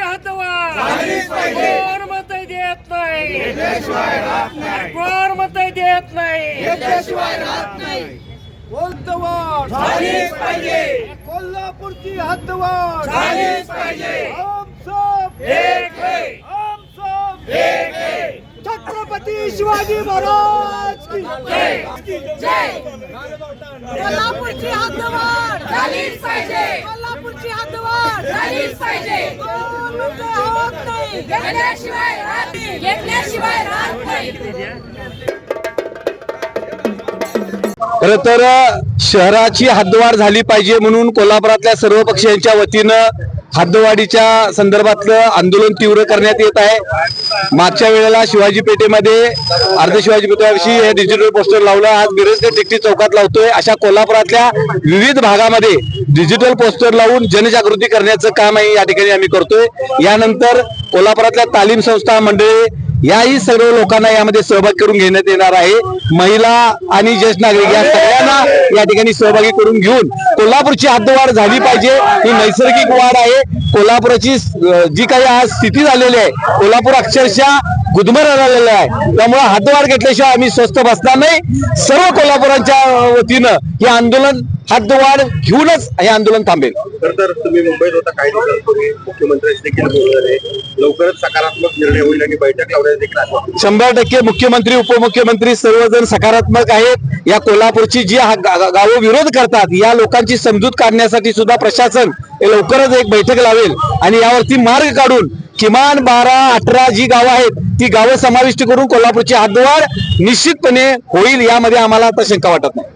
हद्दवाढ कोण मत देत नाही. कोण मत देत नाही. हद्दवाढ झालीच पाहिजे. कोल्हापूरची हद्दवाढ झालीच पाहिजे. हम सब. एक है. हम सब. एक है. छत्रपती शिवाजी महाराज की कोल्हापूरची हद्दवाढ झालीच पाहिजे. कोल्हापूरची हद्दवाढ झालीच पाहिजे. दोन होत नाही. घेतल्याशिवाय राहत नाही. घेतल्याशिवाय राहत नाही. खर तर शहराची हद्दवाढ झाली पाहिजे म्हणून कोल्हापुरातल्या सर्व पक्षांच्या वतीनं हद्दवाढीच्या संदर्भातलं आंदोलन तीव्र करण्यात येत आहे. मागच्या वेळेला शिवाजी पेठेमध्ये अर्ध शिवाजी पेठेविषयी हे डिजिटल पोस्टर लावलं. आज बिरजने ते टिकटी चौकात लावतोय. अशा कोल्हापुरातल्या विविध भागामध्ये डिजिटल पोस्टर लावून जनजागृती करण्याचं काम आहे या ठिकाणी आम्ही करतोय. यानंतर कोल्हापुरातल्या तालीम संस्था मंडळी याही सर्व लोकांना यामध्ये सहभाग करून घेण्यात येणार आहे. महिला आणि ज्येष्ठ नागरिक या सगळ्यांना या ठिकाणी सहभागी करून घेऊन कोल्हापूरची हद्दवाढ झाली पाहिजे. ही नैसर्गिक वाढ आहे. कोल्हापुराची जी काही आज स्थिती झालेली आहे कोल्हापूर अक्षरशः गुदमर झालेलं आहे. त्यामुळे हद्दवाढ घेतल्याशिवाय आम्ही स्वस्त बसणार नाही. सर्व कोल्हापुरांच्या वतीनं हे आंदोलन हद्दवाढ घेऊनच हे आंदोलन थांबेल. खर तर तुम्ही मुंबईत होता काही दिवसांपूर्वी मुख्यमंत्र्यांशी देखील बोलले लवकरच सकारात्मक निर्णय होईल आणि बैठक लावण्यास देखील शंभर टक्के मुख्यमंत्री उपमुख्यमंत्री सर्वजण सकारात्मक आहेत. या कोल्हापूरची जी गावं विरोध करतात या लोकांची समजूत काढण्यासाठी सुद्धा प्रशासन हे लवकरच एक बैठक लावेल. आणि यावरती मार्ग काढून किमान बारा अठरा जी गावं आहेत ती गावं समाविष्ट करून कोल्हापूरची हद्दवाढ निश्चितपणे होईल यामध्ये आम्हाला आता शंका वाटत नाही.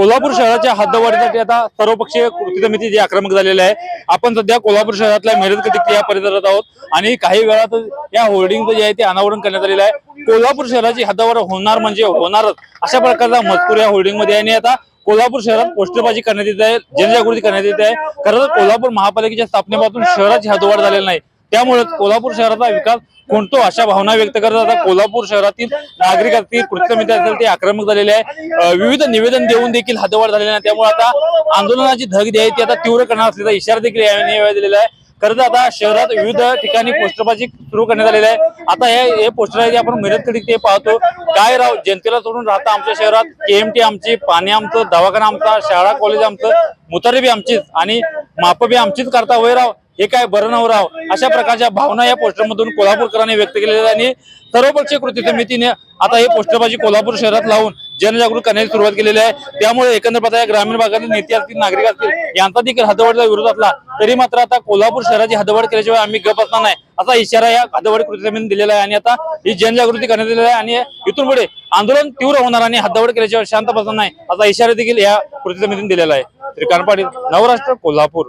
कोल्हापूर शहराच्या हद्दवाढीसाठी आता सर्वपक्षीय कृती समिती जी आक्रमक झालेली आहे. आपण सध्या कोल्हापूर शहरातल्या मिरज कटिकटी या परिसरात आहोत आणि काही वेळात या होर्डिंग जे आहे ते अनावरण करण्यात आलेलं आहे. कोल्हापूर शहराची हद्दवाढ होणार म्हणजे होणारच. अशा प्रकारचा मजकूर या होर्डिंगमध्ये आहे आणि आता कोल्हापूर शहरात पोस्टरबाजी करण्यात येत आहे जनजागृती करण्यात येत आहे. खरं तर कोल्हापूर महापालिकेच्या स्थापनेपासून शहराची हद्दवाढ झालेली नाही. त्यामुळे कोल्हापूर शहराचा विकास कोणतो अशा भावना व्यक्त करत आता कोल्हापूर शहरातील नागरिक असतील कृती समिती असेल ते आक्रमक झालेले आहे विविध निवेदन देऊन देखील हद्दवाढ झालेली नाही त्यामुळे आता आंदोलनाची धग जी आहे ती आता तीव्र करणार असल्याचा इशारा देखील यावेळी दिलेला आहे. खरं तर आता शहरात विविध ठिकाणी पोस्टरबाजी सुरू करण्यात आलेली आहे. आता हे हे पोस्टर आहे ते आपण मिरज कधी ते पाहतो. काय राव जनतेला सोडून राहता आमच्या शहरात? केएमटी आमची पाणी आमचं दवाखाना आमचा शाळा कॉलेज आमचं मुतारी बी आमचीच आणि माप बी आमचीच करता वय राव? हे काय बरं नव राव हो? अशा प्रकारच्या भावना या पोस्टरमधून कोल्हापूरकरांनी व्यक्त केलेल्या आणि सर्वपक्षीय कृती समितीने आता हे पोस्टरबाजी कोल्हापूर शहरात लावून जनजागृती करण्याची सुरुवात केलेली आहे. त्यामुळे एकंदर पाहता या ग्रामीण भागातील नेते असतील नागरिक असतील यांचा देखील हदवाडीचा विरोध असला तरी मात्र आता कोल्हापूर शहराची हदवाड केल्याशिवाय आम्ही गप असणार नाही. असा इशारा या हद्दवाढी कृती समितीने दिलेला आहे आणि आता ही जनजागृती करण्यात आलेली आहे आणि इथून पुढे आंदोलन तीव्र होणार आणि हद्दवाढ केल्याशिवाय शांत बसणार नाही असा इशारा देखील या कृती समितीने दिलेला आहे. श्रीकांत पाटील नवराष्ट्र कोल्हापूर.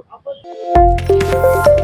Thank you.